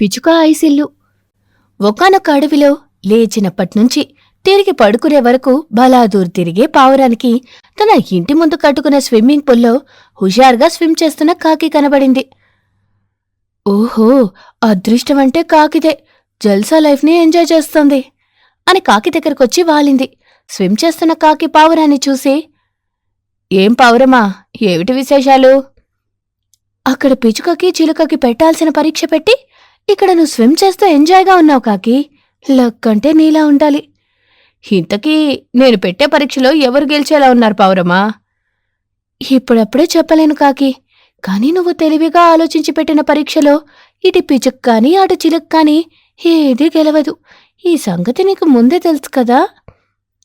పిచుక ఐసిల్లు. ఒకనొక అడవిలో లేచినప్పట్నుంచి తిరిగి పడుకునే వరకు బలాదూర్ తిరిగే పావురానికి తన ఇంటి ముందు కట్టుకున్న స్విమ్మింగ్ పూల్లో హుషారుగా స్విమ్ చేస్తున్న కాకి కనబడింది. ఓహో అదృష్టమంటే కాకిదే. జల్సా లైఫ్ని ఎంజాయ్ చేస్తుంది అని కాకి దగ్గరకొచ్చి వాలింది. స్విమ్ చేస్తున్న కాకి పావురాన్ని చూసి ఏం పావురమా ఏమిటి విశేషాలు? అక్కడ పిచుకకి చిలుకకి పెట్టాల్సిన పరీక్ష పెట్టి ఇక్కడ నువ్వు స్విమ్ చేస్తూ ఎంజాయ్గా ఉన్నావు కాకి. లక్ అంటే నీలా ఉండాలి. ఇంతకీ నేను పెట్టే పరీక్షలో ఎవరు గెలిచేలా ఉన్నారు పౌరమా ఇప్పుడప్పుడే చెప్పలేను కాకి. కానీ నువ్వు తెలివిగా ఆలోచించి పెట్టిన పరీక్షలో ఇటు పిచుక్ కానీ అటు చిలుక్ కానీ ఏది గెలవదు. ఈ సంగతి నీకు ముందే తెలుసు కదా?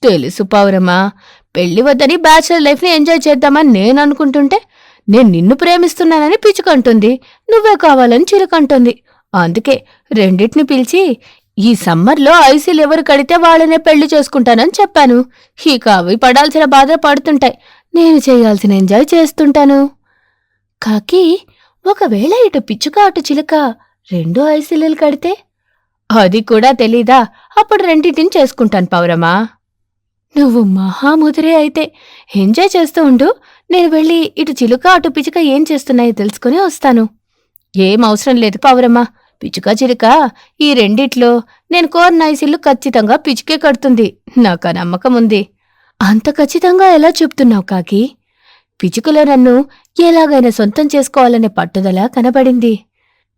తెలుసు పౌరమా పెళ్ళి వద్దని బ్యాచులర్ లైఫ్ని ఎంజాయ్ చేద్దామని నేను అనుకుంటుంటే నేను నిన్ను ప్రేమిస్తున్నానని పిచుకంటుంది నువ్వే కావాలని చిలుకంటుంది. అందుకే రెండిటిని పిలిచి ఈ సమ్మర్లో ఐసీలు ఎవరు కడితే వాళ్ళనే పెళ్ళి చేసుకుంటానని చెప్పాను. ఇక అవి పడాల్సిన బాధ పడుతుంటాయి. నేను చేయాల్సిన ఎంజాయ్ చేస్తుంటాను. కాకి ఒకవేళ ఇటు పిచ్చుక అటు చిలుక రెండు ఐసీలు కడితే? అది కూడా తెలీదా? అప్పుడు రెండింటిని చేసుకుంటాను పౌరమా. నువ్వు మహాముదిరే అయితే ఎంజాయ్ చేస్తూ ఉండు. నేను వెళ్ళి ఇటు చిలుక అటు పిచుక ఏం చేస్తున్నాయో తెలుసుకుని వస్తాను. ఏం అవసరం లేదు పౌరమ్మా పిచుక చిలుక ఈ రెండిట్లో నేను కోరిన ఐసిల్లు ఖచ్చితంగా పిచుకే కడుతుంది. నాకు ఆ నమ్మకం ఉంది. అంత ఖచ్చితంగా ఎలా చెప్తున్నావు కాకి? పిచుకలో నన్ను ఎలాగైనా సొంతం చేసుకోవాలనే పట్టుదల కనబడింది.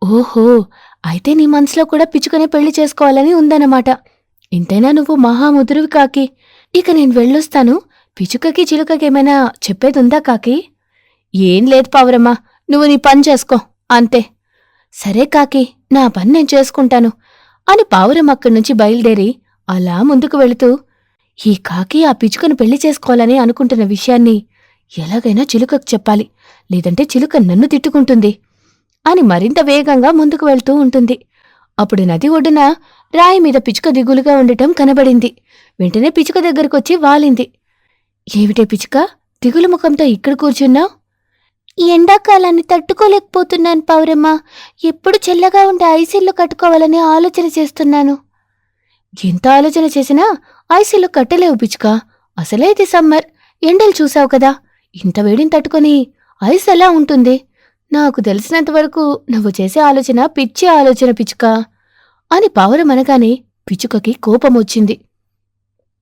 ఓహో అయితే నీ మనసులో కూడా పిచుకనే పెళ్ళి చేసుకోవాలని ఉందన్నమాట. ఇంతైనా నువ్వు మహాముదురువి కాకి. ఇక నేను వెళ్ళొస్తాను. పిచుకకి చిలుకకి ఏమైనా చెప్పేదుందా కాకి? ఏం లేదు పావురమ్మా. నువ్వు నీ పని చేసుకో. అంతే. సరే కాకి. నా పని నేను చేసుకుంటాను అని పావురం అక్కడి నుంచి బయలుదేరి అలా ముందుకు వెళుతూ ఈ కాకి ఆ పిచుకను పెళ్ళి చేసుకోవాలని అనుకుంటున్న విషయాన్ని ఎలాగైనా చిలుకకు చెప్పాలి లేదంటే చిలుక నన్ను తిట్టుకుంటుంది అని మరింత వేగంగా ముందుకు వెళ్తూ ఉంటుంది. అప్పుడు నది ఒడ్డున రాయి మీద పిచుక దిగులుగా ఉండటం కనబడింది. వెంటనే పిచుక దగ్గరకొచ్చి వాలింది. ఏమిటే పిచుక దిగులు ముఖంతో ఇక్కడ కూర్చున్నావు? ఎండాకాలాన్ని తట్టుకోలేకపోతున్నాను పౌరమ్మ. ఎప్పుడు చల్లగా ఉండే ఐసిల్లు కట్టుకోవాలని ఆలోచన చేస్తున్నాను. ఎంత ఆలోచన చేసినా ఐసిల్లు కట్టలేవు పిచ్చుక. అసలే ఇది సమ్మర్. ఎండలు చూసావు కదా. ఇంత వేడిని తట్టుకొని ఐస్ ఎలా ఉంటుంది? నాకు తెలిసినంత వరకు నువ్వు చేసే ఆలోచన పిచ్చి ఆలోచన పిచ్చుక. అని పావురం అనగానే పిచ్చుకకి కోపం వచ్చింది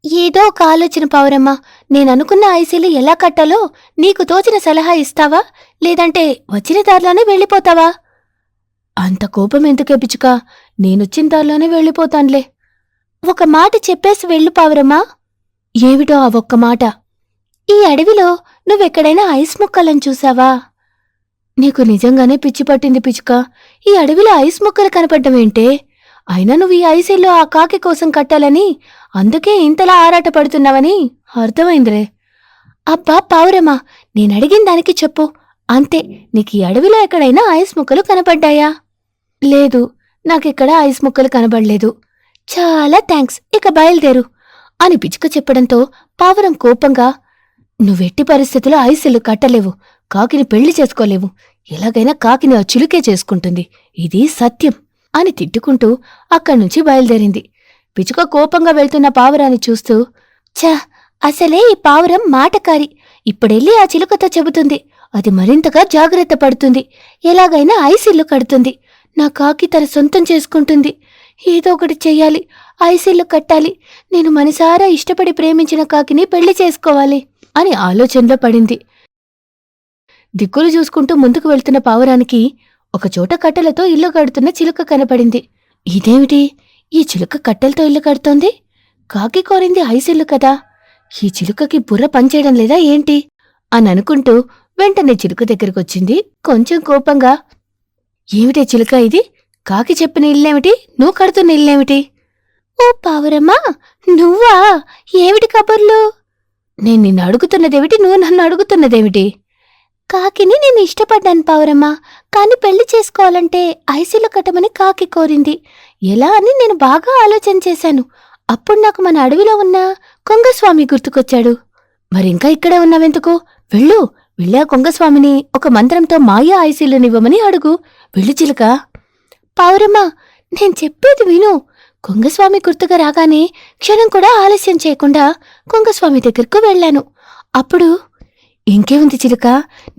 ఏదో ఒక ఆలోచన పావురమ్మా. నేననుకున్న ఐసీలు ఎలా కట్టాలో నీకు తోచిన సలహా ఇస్తావా? లేదంటే వచ్చిన దారిలోనే వెళ్ళిపోతావా? అంత కోపం ఎందుకే పిచుక నేనొచ్చిన దారిలోనే వెళ్ళిపోతాన్లే. ఒక మాట చెప్పేసి వెళ్ళు పావురమ్మా. ఏమిటో ఆ ఒక్క మాట? ఈ అడవిలో నువ్వెక్కడైనా ఐస్ ముక్కలను చూసావా నీకు నిజంగానే పిచ్చి పట్టింది పిచుక ఈ అడవిలో ఐస్ ముక్కలు కనపడ్డమేంటే అయినా నువ్వు ఈ ఐసీలో ఆ కాకి కోసం కట్టాలని అందుకే ఇంతలా ఆరాటపడుతున్నావని అర్థమైందిరే. అబ్బా పావురమా నేనడిగిన దానికి చెప్పు. అంతే నీకు ఈ అడవిలో ఎక్కడైనా ఐస్ ముక్కలు కనపడ్డాయా లేదు నాకిక్కడ ఐస్ ముక్కలు కనబడలేదు. చాలా థ్యాంక్స్ ఇక బయలుదేరు అని పిచ్చుక చెప్పడంతో పావురం కోపంగా నువ్వెట్టి పరిస్థితిలో ఐసిల్లు కట్టలేవు కాకిని పెళ్ళి చేసుకోలేవు. ఎలాగైనా కాకిని ఆ చిలుకే చేసుకుంటుంది. ఇది సత్యం. అని తిట్టుకుంటూ అక్కడ్నుంచి బయలుదేరింది. పిచుక కోపంగా వెళ్తున్న పావురాన్ని చూస్తూ ఛ అసలే ఈ పావురం మాటకారి. ఇప్పుడెళ్ళి ఆ చిలుకతో చెబుతుంది. అది మరింతగా జాగ్రత్త పడుతుంది. ఎలాగైనా ఐసిల్లు కడుతుంది. నా కాకి తన సొంతం చేసుకుంటుంది. ఏదో ఒకటి చెయ్యాలి. ఐసిల్లు కట్టాలి. నేను మనసారా ఇష్టపడి ప్రేమించిన కాకిని పెళ్ళి చేసుకోవాలి అని ఆలోచనలో పడింది. దిక్కులు చూసుకుంటూ ముందుకు వెళ్తున్న పావురానికి ఒకచోట కట్టెలతో ఇల్లు కడుతున్న చిలుక కనపడింది. ఇదేమిటి? ఈ చిలుక కట్టెలతో ఇల్లు కడుతోంది? కాకి కోరింది ఐసిల్లు కదా. ఈ చిలుకకి బుర్ర పనిచేయడం లేదా ఏంటి? అని అనుకుంటూ వెంటనే చిలుక దగ్గరకొచ్చింది. కొంచెం కోపంగా ఏమిటే చిలుక ఇది? కాకి చెప్పిన ఇల్లేమిటి? నువ్వు కడుతున్న ఇల్లేమిటి? ఓ పావురమ్మా నువ్వా? ఏమిటి కబుర్లు? నేను నిన్ను అడుగుతున్నదేమిటి? నువ్వు నన్ను అడుగుతున్నదేమిటి? కాకిని నేను ఇష్టపడ్డాను పావురమ్మా. కాని పెళ్ళి చేసుకోవాలంటే ఐసీలు కట్టమని కాకి కోరింది. ఎలా అని నేను బాగా ఆలోచన చేశాను. అప్పుడు నాకు మన అడవిలో ఉన్న కొంగస్వామి గుర్తుకొచ్చాడు. మరింకా ఇక్కడే ఉన్నావెందుకు? వెళ్ళు. వెళ్ళా కొంగస్వామిని ఒక మంత్రంతో మాయా ఐసీలునివ్వమని అడుగు. వెళ్ళు చిలుక. పావురమ్మా నేను చెప్పేది విను. కొంగస్వామి గుర్తుగా రాగానే క్షణం కూడా ఆలస్యం చేయకుండా కొంగస్వామి దగ్గరకు వెళ్ళాను. అప్పుడు ఇంకేముంది చిలుక?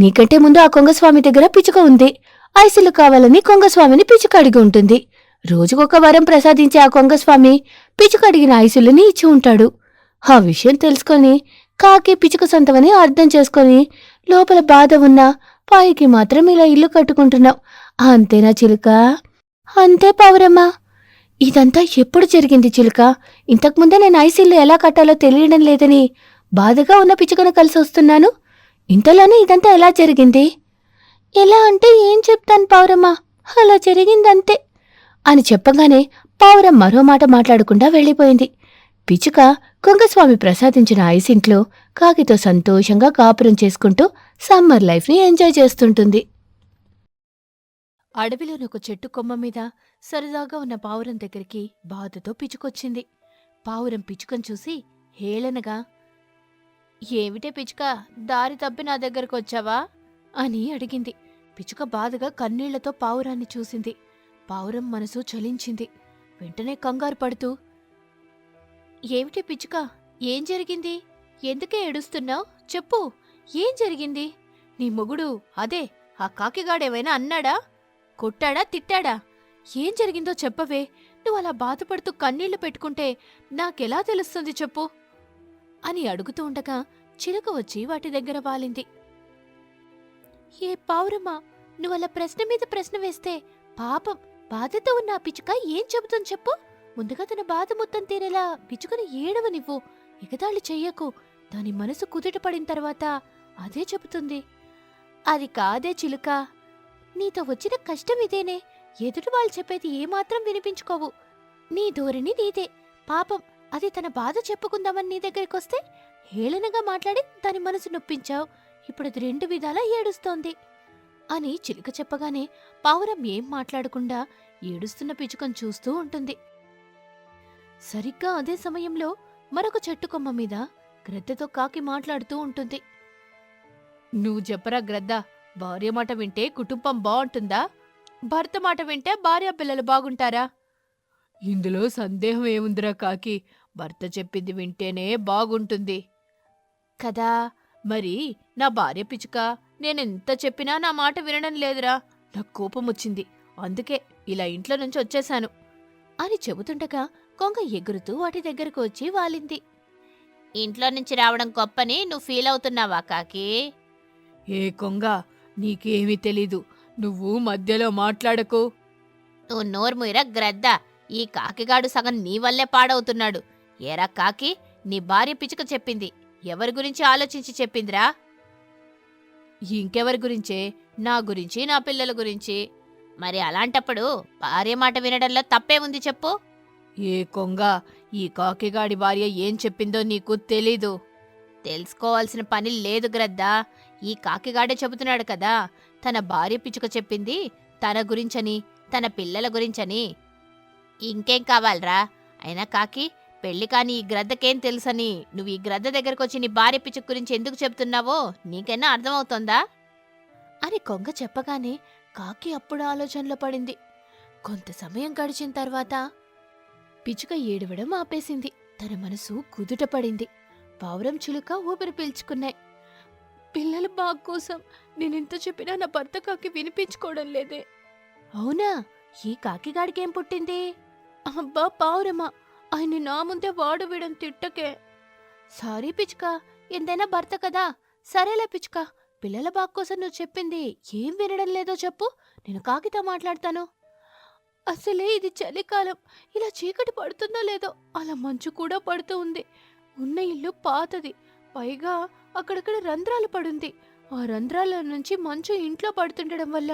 నీకంటే ముందు ఆ కొంగస్వామి దగ్గర పిచ్చుక ఉంది. ఐసులు కావాలని కొంగస్వామిని పిచ్చుక అడిగి ఉంటుంది. రోజుకొక వరం ప్రసాదించే ఆ కొంగస్వామి పిచ్చుక అడిగిన ఐసులని ఇచ్చి ఉంటాడు. ఆ విషయం తెలుసుకొని కాకి పిచ్చుక సొంతమని అర్థం చేసుకొని లోపల బాధ ఉన్నా పైకి మాత్రం ఇలా ఇల్లు కట్టుకుంటున్నావు. అంతేనా చిలుక? అంతే పావురమ్మా. ఇదంతా ఎప్పుడు జరిగింది చిలుక? ఇంతకుముందే నేను ఐసిల్లు ఎలా కట్టాలో తెలియడం లేదని బాధగా ఉన్న పిచ్చుకను కలిసి వస్తున్నాను. ఇంతలోనే ఇదంతా ఎలా జరిగింది? ఎలా అంటే ఏం చెప్తాను పౌరమ్మ అలా జరిగిందంతే అని చెప్పగానే పావురం మరో మాట మాట్లాడకుండా వెళ్ళిపోయింది. పిచ్చుక కొంగస్వామి ప్రసాదించిన ఐసింట్లో కాకితో సంతోషంగా కాపురం చేసుకుంటూ సమ్మర్ లైఫ్ని ఎంజాయ్ చేస్తుంటుంది. అడవిలోని ఒక చెట్టు కొమ్మ మీద సరదాగా ఉన్న పావురం దగ్గరికి బాధతో పిచ్చుకొచ్చింది. పావురం పిచ్చుకను చూసి హేళనగా ఏమిటే పిచ్చుక దారి తప్పి నా దగ్గరకు వచ్చావా? అని అడిగింది. పిచ్చుక బాధగా కన్నీళ్ళతో పావురాన్ని చూసింది. పావురం మనసు చలించింది. వెంటనే కంగారు పడుతూ ఏమిటి పిచ్చుక ఏం జరిగింది? ఎందుకే ఏడుస్తున్నావు? చెప్పు ఏం జరిగింది? నీ మొగుడు అదే ఆ కాకిగాడేమైనా అన్నాడా? కొట్టాడా తిట్టాడా? ఏం జరిగిందో చెప్పవే. నువ్వు అలా బాధపడుతూ కన్నీళ్ళు పెట్టుకుంటే నాకెలా తెలుస్తుంది చెప్పు? అని అడుగుతూ ఉండగా చిలుక వచ్చి వాటి దగ్గర వాలింది. ఏ పావురమ్మా నువ్వలా ప్రశ్న మీద ప్రశ్న వేస్తే పాపం బాధతో ఉన్న ఆ పిచ్చుక ఏం చెబుతుంది చెప్పు? ముందుగా తన బాధ మొత్తం తీరేలా పిచ్చుకని ఏడవ నువ్వు ఎగతాళి చెయ్యకు. దాని మనసు కుదుట పడిన తర్వాత అదే చెబుతుంది. అది కాదే చిలుక. నీతో వచ్చిన కష్టం ఇదేనే. ఎదుటి వాళ్ళు చెప్పేది ఏమాత్రం వినిపించుకోవు. నీ ధోరణి నీదే. పాపం అది తన బాధ చెప్పుకుందామని నీ దగ్గరికొస్తే హేళనగా మాట్లాడి దాని మనసు నొప్పించావు. ఇప్పుడు అది రెండు విధాలా ఏడుస్తోంది. అని చిలుక చెప్పగానే పావురం ఏం మాట్లాడకుండా ఏడుస్తున్న పిచుకను చూస్తూ ఉంటుంది. సరిగ్గా అదే సమయంలో మరొక చెట్టు కొమ్మ మీద గ్రద్దతో కాకి మాట్లాడుతూ ఉంటుంది. నువ్వు చెప్పరా గ్రద్ద భార్య మాట వింటే కుటుంబం బాగుంటుందా? భర్త మాట వింటే భార్య పిల్లలు బాగుంటారా? ఇందులో సందేహం ఏముందిరా కాకి? భర్త చెప్పింది వింటేనే బాగుంటుంది. కదా మరి నా భార్య పిచ్చుక నేనెంత చెప్పినా నా మాట వినడం లేదురా. నాకు కోపం వచ్చింది అందుకే ఇలా ఇంట్లో నుంచి వచ్చేశాను. అని చెబుతుండగా కొంగ ఎగురుతూ వాటి దగ్గరకు వచ్చి వాలింది. ఇంట్లో నుంచి రావడం గొప్పని నువ్వు ఫీల్ అవుతున్నావా కాకి? ఏ కొంగ నీకేమీ తెలీదు. నువ్వు మధ్యలో మాట్లాడకు. నువ్వు నోర్ముయిరా గ్రద్ద. ఈ కాకిగాడు సగం నీ వల్లే పాడవుతున్నాడు. ఏరా కాకి నీ భార్య పిచ్చుక చెప్పింది. ఎవరి గురించి ఆలోచించి చెప్పిందిరా? ఇంకెవరి గురించే? నా గురించి నా పిల్లల గురించి. మరి అలాంటప్పుడు భార్య మాట వినడంలో తప్పే ఉంది చెప్పు. ఏ కొంగ ఈ కాకిగాడి భార్య ఏం చెప్పిందో నీకు తెలీదు. తెలుసుకోవాల్సిన పని లేదు గ్రద్దా. ఈ కాకిగాడే చెబుతున్నాడు కదా తన భార్య పిచ్చుక చెప్పింది తన గురించని తన పిల్లల గురించని. ఇంకేం కావాలరా? అయినా కాకి పెళ్ళి కాని ఈ గ్రద్దకేం తెలుసని? నువ్వు ఈ గ్రద్ద దగ్గరకు వచ్చి నీ భార్య పిచ్చుక గురించి ఎందుకు చెప్తున్నావో నీకైనా అర్థమవుతోందా? అని కొంగ చెప్పగానే కాకి అప్పుడు ఆలోచనలో పడింది. కొంత సమయం గడిచిన తర్వాత పిచ్చుక ఏడవడం ఆపేసింది. తన మనసు కుదుట పడింది. పావురం చిలుక ఊపిరి పీల్చుకున్నాయి. పిల్లల బాగు కోసం నేనెంత చెప్పినా నా భర్త కాకి వినిపించుకోవడం లేదే. అవునా? ఈ కాకిగాడికేం పుట్టింది? అబ్బా పావురమా? ఆయన నా ముందే వాడు వీడని తిట్టకే. సారీ పిచ్చుక ఎంతైనా భర్త కదా. సరేలే పిచ్చుక పిల్లల బాగు కోసం నువ్వు చెప్పింది ఏం వినడం లేదో చెప్పు నేను కాకితో మాట్లాడతాను. అసలే ఇది చలికాలం ఇలా చీకటి పడుతుందో లేదో అలా మంచు కూడా పడుతూ ఉంది. ఉన్న ఇల్లు పాతది పైగా అక్కడక్కడ రంధ్రాలు పడుంది. ఆ రంధ్రాల నుంచి మంచు ఇంట్లో పడుతుండడం వల్ల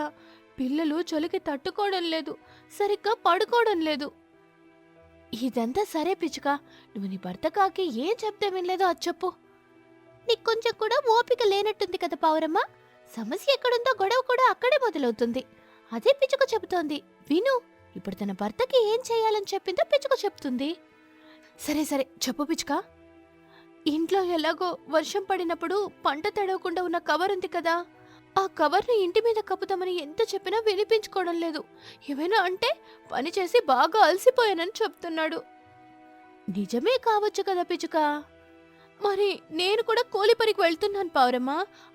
పిల్లలు చలికి తట్టుకోవడం లేదు సరిగ్గా పడుకోవడం లేదు. ఇదంతా సరే పిచ్చుక. నువ్వు నీ భర్త కాకి ఏం చెప్తే వినలేదో అది చెప్పు. నీకు కొంచెం కూడా ఓపిక లేనట్టుంది కదా పావురమ్మ. సమస్య ఎక్కడుందో గొడవ కూడా అక్కడే మొదలవుతుంది. అదే పిచ్చుక చెబుతోంది. విను ఇప్పుడు తన భర్తకి ఏం చేయాలని చెప్పిందో పిచ్చుక చెప్తుంది. సరే సరే చెప్పు పిచ్చుక. ఇంట్లో ఎలాగో వర్షం పడినప్పుడు పంట తడవకుండా ఉన్న కవర్ ఉంది కదా. ఆ కవర్ని ఇంటి మీద కప్పుతామని ఎంత చెప్పినా వినిపించుకోవడం లేదు. ఏమైనా అంటే పని చేసి బాగా అలసిపోయానని చెప్తున్నాడు. నిజమే కావచ్చు కదా పిచ్చుక మరి నేను కూడా కూలి పనికి వెళ్తున్నాను పావురమ్మ.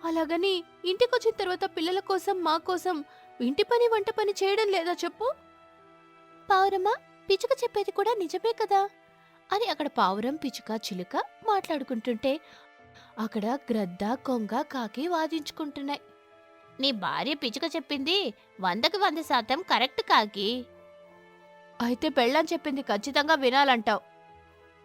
అలాగని ఇంటికొచ్చిన తర్వాత పిల్లల కోసం మా కోసం ఇంటి పని వంట పని చేయడం లేదా చెప్పు? పావురమ్మ పిచ్చుక చెప్పేది కూడా నిజమే కదా? అని అక్కడ పావురం పిచ్చుక చిలుక మాట్లాడుకుంటుంటే అక్కడ గ్రద్ద కొంగ కాకి వాదించుకుంటున్నాయి. నీ భార్య పిచ్చుక చెప్పింది వందకి వంద శాతం కరెక్ట్ కాకి. అయితే పెళ్ళని చెప్పింది ఖచ్చితంగా వినాలంటావు.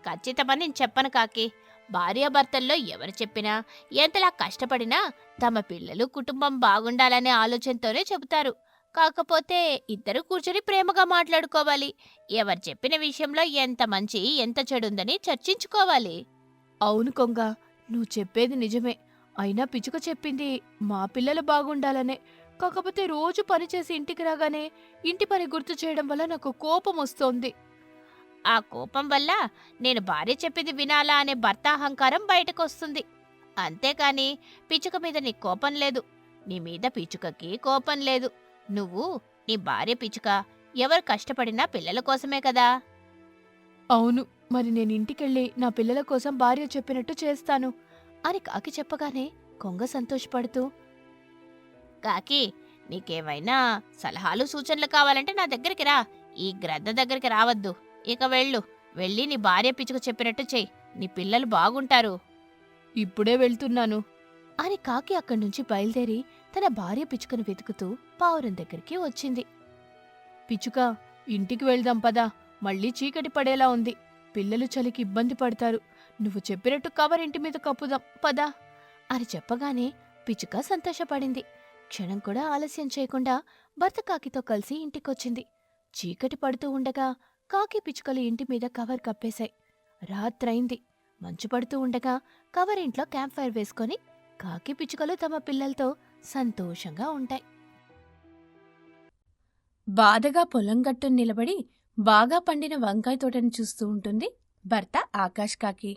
ఖచ్చితమని నేను చెప్పను కాకి. భార్యాభర్తల్లో ఎవరు చెప్పినా ఎంతలా కష్టపడినా తమ పిల్లలు కుటుంబం బాగుండాలనే ఆలోచనతోనే చెబుతారు. కాకపోతే ఇద్దరు కూర్చొని ప్రేమగా మాట్లాడుకోవాలి. ఎవరు చెప్పిన విషయంలో ఎంత మంచి ఎంత చెడుందని చర్చించుకోవాలి. అవును కొంగ నువ్వు చెప్పేది నిజమే. అయినా పిచ్చుక చెప్పింది మా పిల్లలు బాగుండాలనే. కాకపోతే రోజు పని చేసి ఇంటికి రాగానే ఇంటి పని గుర్తు చేయడం వల్ల నాకు కోపం వస్తోంది. ఆ కోపం వల్ల నేను భార్య చెప్పింది వినాలా అనే భర్త అహంకారం బయటకొస్తుంది. అంతేకాని పిచ్చుక మీద నీ కోపం లేదు. నీ మీద పిచ్చుకకి కోపం లేదు. నువ్వు నీ భార్య పిచ్చుక ఎవరు కష్టపడినా పిల్లల కోసమే కదా? అవును. మరి నేను ఇంటికెళ్ళి నా పిల్లల కోసం భార్య చెప్పినట్టు చేస్తాను. అని కాకి చెప్పగానే కొంగ సంతోషపడుతూ కాకి నీకేమైనా సలహాలు సూచనలు కావాలంటే నా దగ్గరికి రా. ఈ గ్రద్ద దగ్గరికి రావద్దు. ఇక వెళ్ళు. వెళ్ళి నీ భార్య పిచ్చుక చెప్పినట్టు చెయ్యి. నీ పిల్లలు బాగుంటారు. ఇప్పుడే వెళ్తున్నాను. అని కాకి అక్కడి నుంచి బయలుదేరి తన భార్య పిచ్చుకను వెతుకుతూ పావురం దగ్గరికి వచ్చింది. పిచ్చుక ఇంటికి వెళ్దాం పదా. మళ్ళీ చీకటి పడేలా ఉంది. పిల్లలు చలికి ఇబ్బంది పడతారు. నువ్వు చెప్పినట్టు కవర్ ఇంటి మీద కప్పుదాం పదా. అని చెప్పగానే పిచ్చుక సంతోషపడింది. క్షణం కూడా ఆలస్యం చేయకుండా భర్త కాకితో కలిసి ఇంటికొచ్చింది. చీకటి పడుతూ ఉండగా కాకి పిచ్చుకలు ఇంటి మీద కవర్ కప్పేశాయి. రాత్రైంది మంచు పడుతూ ఉండగా కవర్ ఇంట్లో క్యాంప్ ఫైర్ వేసుకొని కాకి పిచ్చుకలు తమ పిల్లలతో సంతోషంగా ఉంటాయి. బాధగా పొలం గట్టును నిలబడి బాగా పండిన వంకాయ తోటని చూస్తూ ఉంటుంది భర్త ఆకాష్ కాకి.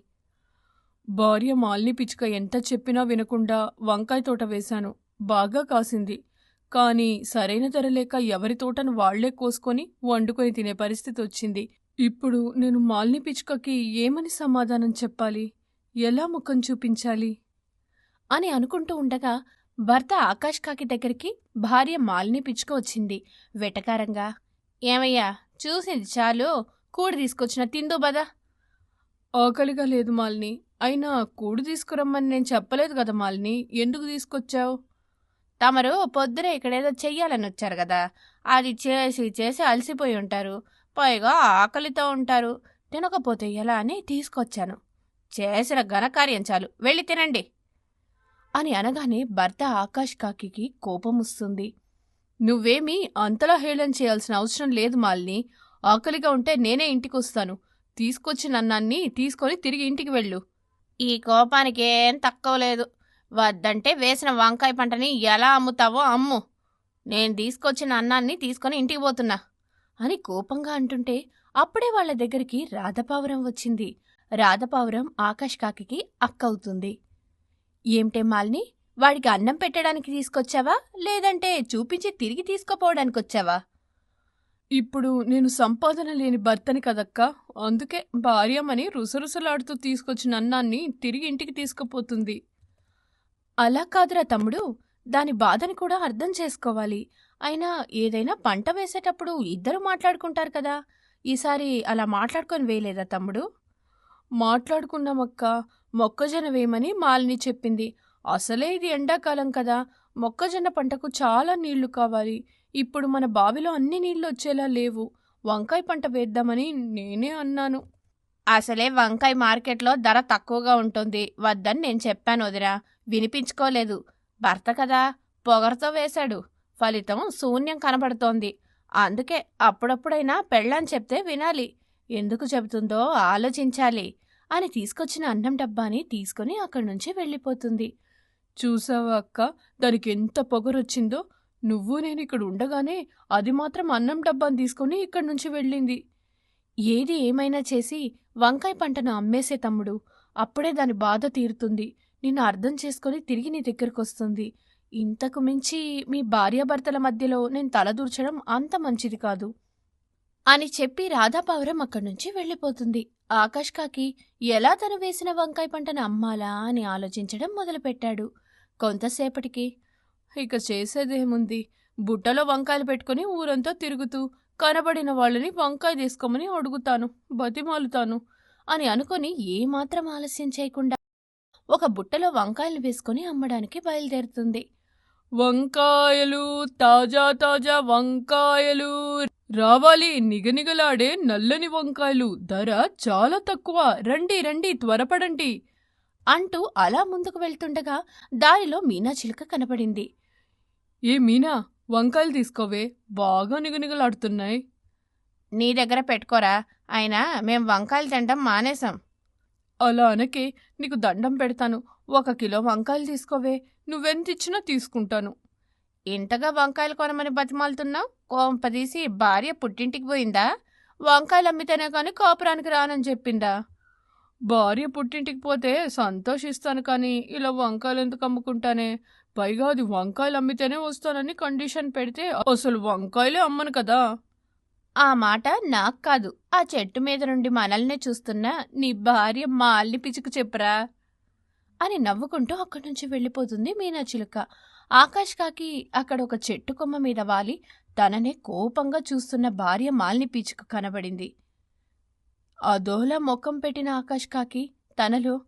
భార్య మాలిని పిచ్చుక ఎంత చెప్పినా వినకుండా వంకాయ తోట వేశాను. బాగా కాసింది. కానీ సరైన ధర లేక ఎవరి తోటను వాళ్ళే కోసుకొని వండుకొని తినే పరిస్థితి వచ్చింది. ఇప్పుడు నేను మాలిని పిచ్చుకకి ఏమని సమాధానం చెప్పాలి? ఎలా ముఖం చూపించాలి? అని అనుకుంటూ ఉండగా భర్త ఆకాష్ కాకి దగ్గరికి భార్య మాలిని పిచ్చుక వచ్చింది. వెటకారంగా ఏమయ్యా చూసింది చాలు. కూడి తీసుకొచ్చిన తిందు బదా. ఆకలిగా లేదు మాలిని. అయినా కూడు తీసుకురమ్మని నేను చెప్పలేదు కదా మాలిని. ఎందుకు తీసుకొచ్చావు? తమరు పొద్దునే ఇక్కడేదో చెయ్యాలని వచ్చారు కదా. అది చేసి చేసి అలసిపోయి ఉంటారు. పైగా ఆకలితో ఉంటారు. తినకపోతే ఎలా అని తీసుకొచ్చాను. చేసిన ఘనకార్యం చాలు. వెళ్ళి తినండి. అని అనగానే భర్త ఆకాష్ కాకికి కోపం వస్తుంది. నువ్వేమీ అంతలా హేళన చేయాల్సిన అవసరం లేదు మాలిని. ఆకలిగా ఉంటే నేనే ఇంటికి వస్తాను తీసుకొచ్చిన అన్నాన్ని తీసుకొని తిరిగి ఇంటికి వెళ్ళు. ఈ కోపానికి ఏం తక్కువ లేదు. వద్దంటే వేసిన వంకాయ పంటని ఎలా అమ్ముతావో అమ్ము. నేను తీసుకొచ్చిన అన్నాన్ని తీసుకొని ఇంటికి పోతున్నా. అని కోపంగా అంటుంటే అప్పుడే వాళ్ళ దగ్గరికి రాధపావురం వచ్చింది. రాధపావురం ఆకాష్ కాకికి అక్కవుతుంది ఏమిటే మాలిని వాడికి అన్నం పెట్టడానికి తీసుకొచ్చావా? లేదంటే చూపించి తిరిగి తీసుకుపోవడానికి వచ్చావా ఇప్పుడు నేను సంపాదన లేని భర్తని కదక్కా? అందుకే భార్యమని రుసరుసలాడుతూ తీసుకొచ్చిన అన్నాన్ని తిరిగి ఇంటికి తీసుకుపోతుంది. అలా కాదురా తమ్ముడు దాని బాధని కూడా అర్థం చేసుకోవాలి. అయినా ఏదైనా పంట వేసేటప్పుడు ఇద్దరు మాట్లాడుకుంటారు కదా. ఈసారి అలా మాట్లాడుకొని వేయలేదా తమ్ముడు? మాట్లాడుకున్నామక్క మొక్కజొన్న వేయమని మాలిని చెప్పింది. అసలే ఇది ఎండాకాలం కదా. మొక్కజొన్న పంటకు చాలా నీళ్ళు కావాలి. ఇప్పుడు మన బావిలో అన్ని నీళ్ళు వచ్చేలా లేవు. వంకాయ పంట వేద్దామని నేనే అన్నాను. అసలే వంకాయ మార్కెట్లో ధర తక్కువగా ఉంటుంది. వద్దని నేను చెప్పాను వదిరా వినిపించుకోలేదు. భర్త కదా పొగరతో వేశాడు. ఫలితం శూన్యం కనబడుతోంది. అందుకే అప్పుడప్పుడైనా పెళ్ళని చెప్తే వినాలి. ఎందుకు చెబుతుందో ఆలోచించాలి అని తీసుకొచ్చిన అన్నం డబ్బాని తీసుకుని అక్కడి నుంచి వెళ్ళిపోతుంది. చూసావా అక్క దానికి ఎంత పొగరొచ్చిందో? నువ్వు నేను ఇక్కడ ఉండగానే అది మాత్రం అన్నం డబ్బాను తీసుకొని ఇక్కడి నుంచి వెళ్ళింది. ఏది ఏమైనా చేసి వంకాయ పంటను అమ్మేసే తమ్ముడు. అప్పుడే దాని బాధ తీరుతుంది. నిన్ను అర్థం చేసుకొని తిరిగి నీ దగ్గరకు వస్తుంది ఇంతకు మించి మీ భార్యాభర్తల మధ్యలో నేను తలదూర్చడం అంత మంచిది కాదు. అని చెప్పి రాధాపావురం అక్కడి నుంచి వెళ్ళిపోతుంది. ఆకాష్ కాకి ఎలా తను వేసిన వంకాయ పంటను అమ్మాలా అని ఆలోచించడం మొదలుపెట్టాడు. కొంతసేపటికి ఇక చేసేదేముంది బుట్టలో వంకాయలు పెట్టుకుని ఊరంతా తిరుగుతూ కనబడిన వాళ్ళని వంకాయ తీసుకోమని అడుగుతాను బతిమాలుతాను అని అనుకుని ఏమాత్రం ఆలస్యం చేయకుండా ఒక బుట్టలో వంకాయలు వేసుకుని అమ్మడానికి బయలుదేరుతుంది. వంకాయలు తాజా తాజా వంకాయలు. రావాలి నిగనిగలాడే నల్లని వంకాయలు. ధర చాలా తక్కువ. రండి రండి త్వరపడండి అంటూ అలా ముందుకు వెళ్తుండగా దారిలో మీనా చిలుక కనపడింది. ఏ మీనా వంకాయలు తీసుకోవే. బాగా నిగనిగలాడుతున్నాయి. నీ దగ్గర పెట్టుకోరా. అయినా మేం వంకాయలు తినడం మానేశాం. అలా అనకే నీకు దండం పెడతాను. ఒక కిలో వంకాయలు తీసుకోవే. నువ్వెంత ఇచ్చినా తీసుకుంటాను. ఇంతగా వంకాయలు కొనమని బతిమాలుతున్నావు? కోంపదీసి భార్య పుట్టింటికి పోయిందా? వంకాయలు అమ్మితేనే కానీ కాపురానికి రానని చెప్పిందా? భార్య పుట్టింటికి పోతే సంతోషిస్తాను కానీ ఇలా వంకాయలు ఎందుకు అమ్ముకుంటానే? పైగా అది వంకాయలు అమ్మితేనే వస్తానని కండిషన్ పెడితే అసలు వంకాయలే అమ్మను కదా. ఆ మాట నాకు కాదు. ఆ చెట్టు మీద నుండి మనల్నే చూస్తున్న నీ భార్య మా అల్లి పిచుకు చెప్పురా? అని నవ్వుకుంటూ అక్కడి నుంచి వెళ్ళిపోతుంది మీనాచిలుక ఆకాష్ కాకి అక్కడ ఒక చెట్టు కొమ్మ మీద వాలి. తననే కోపంగా చూస్తున్న భార్య మాల్ని పిచుకు కనబడింది. అదోలా ముఖం పెట్టిన ఆకాష్ కాకి తనలో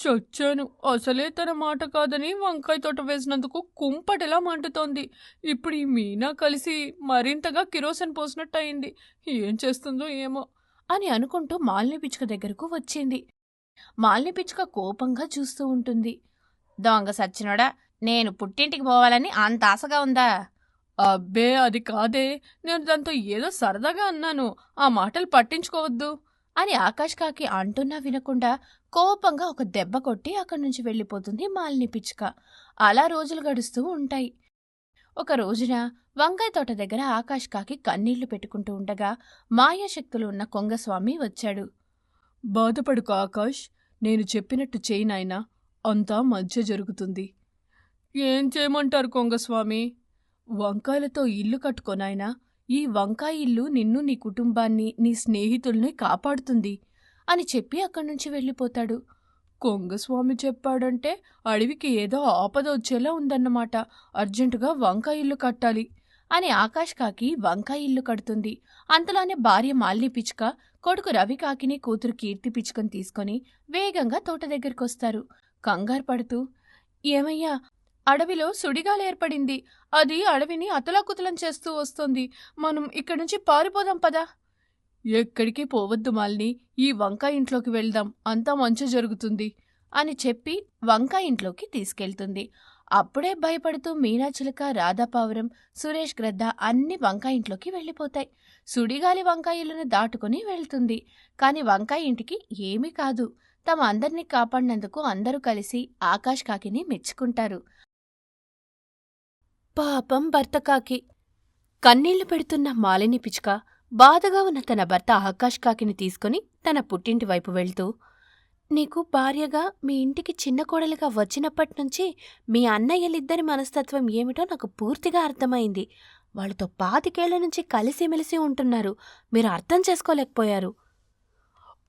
చచ్చాను. అసలే తన మాట కాదని వంకాయ తోట వేసినందుకు కుంపటిలా మంటుతోంది ఇప్పుడు ఈ మీనా కలిసి మరింతగా కిరోసిన్ పోసినట్టు అయింది ఏం చేస్తుందో ఏమో అని అనుకుంటూ మాలిని పిచ్చుక దగ్గరకు వచ్చింది. మాలిని పిచ్చుక కోపంగా చూస్తూ ఉంటుంది. దొంగ సచ్చినోడా నేను పుట్టింటికి పోవాలని అంత ఆశగా ఉందా? అబ్బే అది కాదే. నేను దాంతో ఏదో సరదాగా అన్నాను. ఆ మాటలు పట్టించుకోవద్దు. అని ఆకాష్ కాకి అంటున్నా వినకుండా కోపంగా ఒక దెబ్బ కొట్టి అక్కడి నుంచి వెళ్ళిపోతుంది మాలిని పిచ్చుక. అలా రోజులు గడుస్తూ ఉంటాయి. ఒక రోజున వంకాయ తోట దగ్గర ఆకాష్ కాకి కన్నీళ్ళు పెట్టుకుంటూ ఉండగా మాయాశక్తులు ఉన్న కొంగస్వామి వచ్చాడు. బాధపడుకో ఆకాష్ నేను చెప్పినట్టు చేయినాయనా అంతా మధ్య జరుగుతుంది. ఏం చేయమంటారు కొంగస్వామి? వంకాయలతో ఇల్లు కట్టుకోనాయనా ఈ వంకాయ ఇల్లు నిన్ను నీ కుటుంబాన్ని నీ స్నేహితుల్ని కాపాడుతుంది అని చెప్పి అక్కడి నుంచి వెళ్ళిపోతాడు. కొంగస్వామి చెప్పాడంటే అడవికి ఏదో ఆపద వచ్చేలా ఉందన్నమాట. అర్జెంటుగా వంకాయ ఇల్లు కట్టాలి అని ఆకాష్ కాకి వంకాయ ఇల్లు కడుతుంది. అంతలోనే భార్య మాలిని పిచ్చుక కొడుకు రవి కాకిని కూతురు కీర్తి పిచ్చుకని తీసుకొని వేగంగా తోట దగ్గరికొస్తారు. కంగారు పడుతూ ఏమయ్యా అడవిలో సుడిగాలేర్పడింది అది అడవిని అతలాకుతలం చేస్తూ వస్తోంది. మనం ఇక్కడి నుంచి పారిపోదాం పదా. ఎక్కడికి పోవద్దు మాలిని. ఈ వంకాయ ఇంట్లోకి వెళ్దాం. అంతా మంచి జరుగుతుంది అని చెప్పి వంకాయ ఇంట్లోకి తీసుకెళ్తుంది. అప్పుడే భయపడుతూ మీనాచిలక రాధాపావురం సురేష్ గ్రద్ద అన్ని వంకాయ ఇంట్లోకి వెళ్ళిపోతాయి. సుడిగాలి వంకాయ ఇల్లును దాటుకుని వెళ్తుంది. కాని వంకాయ ఇంటికి ఏమీ కాదు. తమ అందరినీ కాపాడినందుకు అందరూ కలిసి ఆకాష్ కాకిని మెచ్చుకుంటారు. పాపం భర్త కాకి. కన్నీళ్ళు పెడుతున్న మాలిని పిచ్చుక బాధగా ఉన్న తన భర్త ఆకాష్ కాకిని తీసుకుని తన పుట్టింటి వైపు వెళ్తూ నీకు భార్యగా మీ ఇంటికి చిన్న కోడలిగా వచ్చినప్పటి నుంచి మీ అన్నయ్యలిద్దరి మనస్తత్వం ఏమిటో నాకు పూర్తిగా అర్థమైంది. వాళ్ళతో పాతికేళ్ళ నుంచి కలిసిమెలిసి ఉంటున్నారు. మీరు అర్థం చేసుకోలేకపోయారు.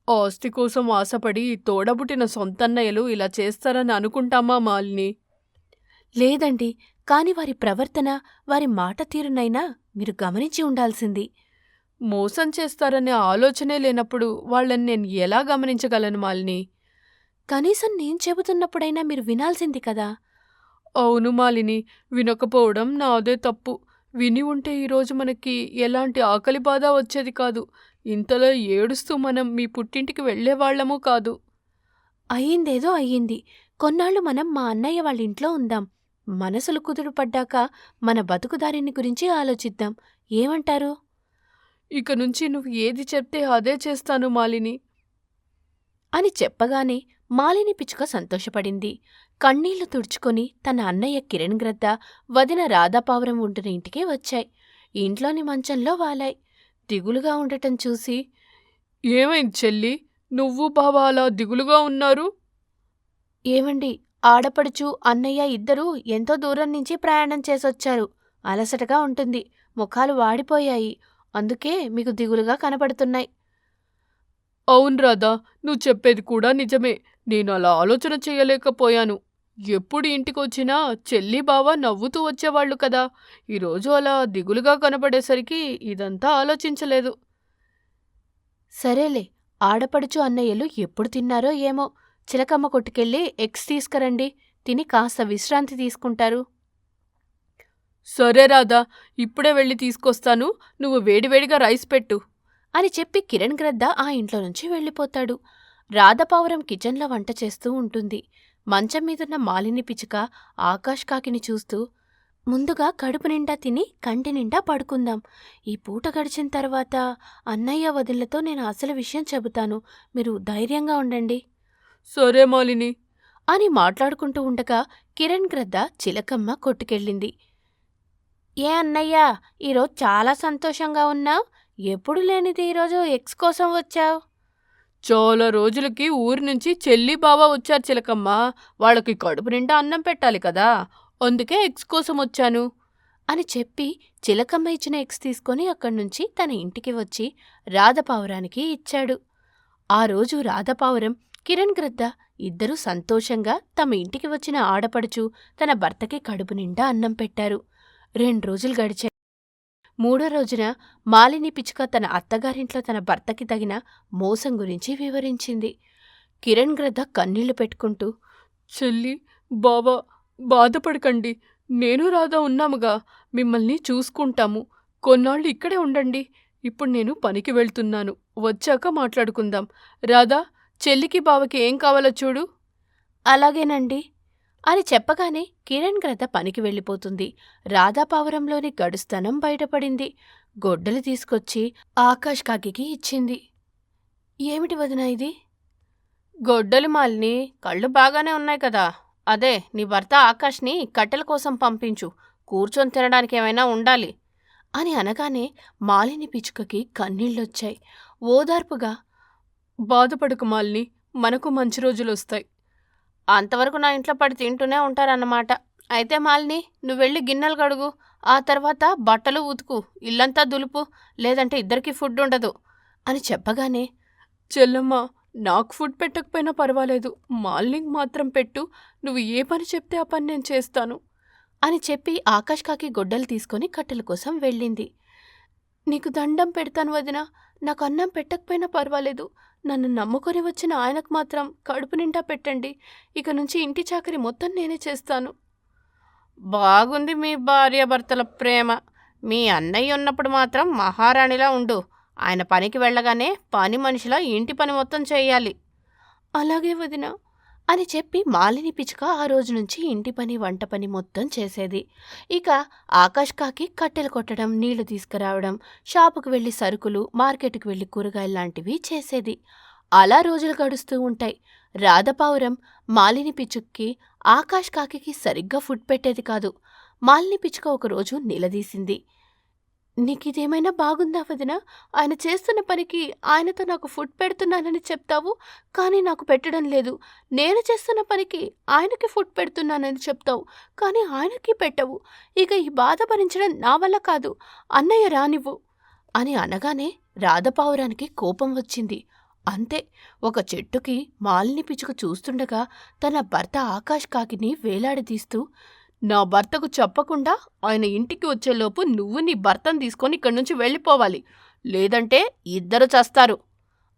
ఆస్తి కోసం ఆశపడి తోడబుట్టిన సొంతన్నయ్యలు ఇలా చేస్తారని అనుకుంటామా మాలిని? లేదండి. కాని వారి ప్రవర్తన వారి మాట తీరునైనా మీరు గమనించి ఉండాల్సింది. మోసం చేస్తారనే ఆలోచనే లేనప్పుడు వాళ్ళని నేను ఎలా గమనించగలను మాలిని? కనీసం నేను చెబుతున్నప్పుడైనా మీరు వినాల్సింది కదా? అవును మాలిని. వినకపోవడం నాదే తప్పు. విని ఉంటే ఈరోజు మనకి ఎలాంటి ఆకలి బాధ వచ్చేది కాదు. ఇంతలో ఏడుస్తూ మనం మీ పుట్టింటికి వెళ్ళేవాళ్ళమూ కాదు. అయ్యిందేదో అయ్యింది. కొన్నాళ్ళు మనం మా అన్నయ్య వాళ్ళ ఇంట్లో ఉందాం. మనసులు కుదురు పడ్డాక మన బతుకుదారిని గురించి ఆలోచిద్దాం. ఏమంటారు? ఇక నుంచి నువ్వు ఏది చెప్తే అదే చేస్తాను మాలిని. అని చెప్పగానే మాలిని పిచ్చుక సంతోషపడింది. కన్నీళ్ళు తుడుచుకొని తన అన్నయ్య కిరణ్ గ్రద్ద వదిన రాధాపావురం ఉంటున్న ఇంటికి వచ్చాయి. ఇంట్లోని మంచంలో వాలాయి. దిగులుగా ఉండటం చూసి ఏమైంది చెల్లి? నువ్వు బావ అలా దిగులుగా ఉన్నారు? ఏవండి ఆడపడుచు అన్నయ్య ఇద్దరూ ఎంతో దూరం నుంచి ప్రయాణం చేసొచ్చారు. అలసటగా ఉంటుంది. ముఖాలు వాడిపోయాయి. అందుకే మీకు దిగులుగా కనబడుతున్నాయి అవును రాధా నువ్వు చెప్పేది కూడా నిజమే. నేను అలా ఆలోచన చేయలేకపోయాను. ఎప్పుడు ఇంటికొచ్చినా చెల్లి బావ నవ్వుతూ వచ్చేవాళ్ళు కదా. ఈరోజు అలా దిగులుగా కనబడేసరికి ఇదంతా ఆలోచించలేదు. సరేలే ఆడపడుచు అన్నయ్యలు ఎప్పుడు తిన్నారో ఏమో. చిలకమ్మ కొట్టుకెళ్ళి ఎగ్స్ తీసుకురండి. తిని కాస్త విశ్రాంతి తీసుకుంటారు. సరే రాధా ఇప్పుడే వెళ్ళి తీసుకొస్తాను. నువ్వు వేడివేడిగా రైస్ పెట్టు. అని చెప్పి కిరణ్ గ్రద్ద ఆ ఇంట్లో నుంచి వెళ్ళిపోతాడు. రాధపావురం కిచెన్లో వంట చేస్తూ ఉంటుంది. మంచం మీదున్న మాలిని పిచ్చుక ఆకాష్ కాకిని చూస్తూ ముందుగా కడుపు నిండా తిని కంటి నిండా పడుకుందాం. ఈ పూట గడిచిన తర్వాత అన్నయ్య వదినలతో నేను అసలు విషయం చెబుతాను. మీరు ధైర్యంగా ఉండండి. సరే మాలిని. అని మాట్లాడుకుంటూ ఉండగా కిరణ్ గ్రద్ద చిలకమ్మ కొట్టుకెళ్ళింది. ఏ అన్నయ్య ఈరోజు చాలా సంతోషంగా ఉన్నావు. ఎప్పుడు లేనిది ఈరోజు ఎక్స్ కోసం వచ్చావు? చాలా రోజులకి ఊరి నుంచి చెల్లి బావ వచ్చారు చిలకమ్మ. వాళ్ళకి కడుపు నిండా అన్నం పెట్టాలి కదా. అందుకే ఎగ్స్ కోసం వచ్చాను. అని చెప్పి చిలకమ్మ ఇచ్చిన ఎగ్స్ తీసుకొని అక్కడి నుంచి తన ఇంటికి వచ్చి రాధపావురానికి ఇచ్చాడు. ఆ రోజు రాధపావురం కిరణ్ గ్రద్ద ఇద్దరూ సంతోషంగా తమ ఇంటికి వచ్చిన ఆడపడుచు తన భర్తకి కడుపు నిండా అన్నం పెట్టారు. రెండు రోజులు గడిచాయి. మూడో రోజున మాలిని పిచ్చుక తన అత్తగారింట్లో తన భర్తకి తగిన మోసం గురించి వివరించింది. కిరణ్ గ్రద్ద కన్నీళ్ళు పెట్టుకుంటూ చెల్లి బావ బాధపడకండి. నేను రాధా ఉన్నాముగా. మిమ్మల్ని చూసుకుంటాము. కొన్నాళ్ళు ఇక్కడే ఉండండి. ఇప్పుడు నేను పనికి వెళ్తున్నాను. వచ్చాక మాట్లాడుకుందాం. రాధా చెల్లికి బావకి ఏం కావాలో చూడు. అలాగేనండి. అని చెప్పగానే కిరణ్ గ్రద్ద పనికి వెళ్ళిపోతుంది. రాధాపావరంలోని గడుస్తనం బయటపడింది. గొడ్డలు తీసుకొచ్చి ఆకాష్ కాకికి ఇచ్చింది. ఏమిటి వదినా ఇది? గొడ్డలి మాలిని కళ్ళు బాగానే ఉన్నాయి కదా. అదే నీ భర్త ఆకాష్ని కట్టెల కోసం పంపించు. కూర్చొని తినడానికి ఏమైనా ఉండాలి. అని అనగానే మాలిని పిచ్చుకకి కన్నీళ్ళొచ్చాయి. ఓదార్పుగా బాధపడకు మాలిని మనకు మంచి రోజులు వస్తాయి అంతవరకు నా ఇంట్లో పడి తింటూనే ఉంటారన్నమాట. అయితే మాలిని నువ్వు వెళ్ళి గిన్నెలు కడుగు. ఆ తర్వాత బట్టలు ఉతుకు. ఇల్లంతా దులుపు. లేదంటే ఇద్దరికి ఫుడ్ ఉండదు. అని చెప్పగానే చెల్లమ్మ నాకు ఫుడ్ పెట్టకపోయినా పర్వాలేదు. మాలినికి మాత్రం పెట్టు. నువ్వు ఏ పని చెప్తే ఆ పని నేను చేస్తాను. అని చెప్పి ఆకాష్ కాకి గొడ్డలు తీసుకొని కట్టెల కోసం వెళ్ళింది. నీకు దండం పెడతాను వదిన. నాకు అన్నం పెట్టకపోయినా పర్వాలేదు. నన్ను నమ్ముకొని వచ్చిన ఆయనకు మాత్రం కడుపు నిండా పెట్టండి. ఇక నుంచి ఇంటి చాకరి మొత్తం నేనే చేస్తాను. బాగుంది మీ భార్యాభర్తల ప్రేమ. మీ అన్నయ్య ఉన్నప్పుడు మాత్రం మహారాణిలా ఉండు. ఆయన పనికి వెళ్ళగానే పని మనిషిలా ఇంటి పని మొత్తం చేయాలి. అలాగే వదినా. అని చెప్పి మాలిని పిచ్చుక ఆ రోజు నుంచి ఇంటి పని వంట పని మొత్తం చేసేది. ఇక ఆకాష్ కాకి కట్టెలు కొట్టడం నీళ్ళు తీసుకురావడం షాపుకు వెళ్ళి సరుకులు మార్కెట్కి వెళ్ళి కూరగాయలు లాంటివి చేసేది. అలా రోజులు గడుస్తూ ఉంటాయి. రాధపావురం మాలిని పిచ్చుక్కి ఆకాష్ కాకి సరిగ్గా ఫుడ్ పెట్టేది కాదు. మాలిని పిచ్చుక ఒకరోజు నిలదీసింది. నీకు ఇదేమైనా బాగుందా వదిన? ఆయన చేస్తున్న పనికి ఆయనతో నాకు ఫుడ్ పెడుతున్నానని చెప్తావు కానీ నాకు పెట్టడం లేదు. నేను చేస్తున్న పనికి ఆయనకి ఫుడ్ పెడుతున్నానని చెప్తావు కానీ ఆయనకి పెట్టవు. ఇక ఈ బాధ భరించడం నా వల్ల కాదు. అన్నయ్య రానివ్వు. అని అనగానే రాధపావురానికి కోపం వచ్చింది. అంతే ఒక చెట్టుకి మాలిని పిచ్చుక చూస్తుండగా తన భర్త ఆకాష్ కాకిని వేలాడదీస్తూ నా భర్తకు చెప్పకుండా ఆయన ఇంటికి వచ్చేలోపు నువ్వు నీ భర్తను తీసుకొని ఇక్కడి నుంచి వెళ్ళిపోవాలి. లేదంటే ఇద్దరు చస్తారు.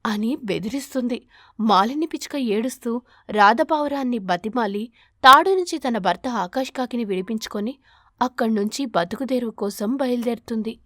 అని బెదిరిస్తుంది. మాలిని పిచ్చుక ఏడుస్తూ రాధపావురాన్ని బతిమాలి తాడు నుంచి తన భర్త ఆకాష్ కాకిని విడిపించుకొని అక్కడ్నుంచి బతుకుదేరువు కోసం బయలుదేరుతుంది.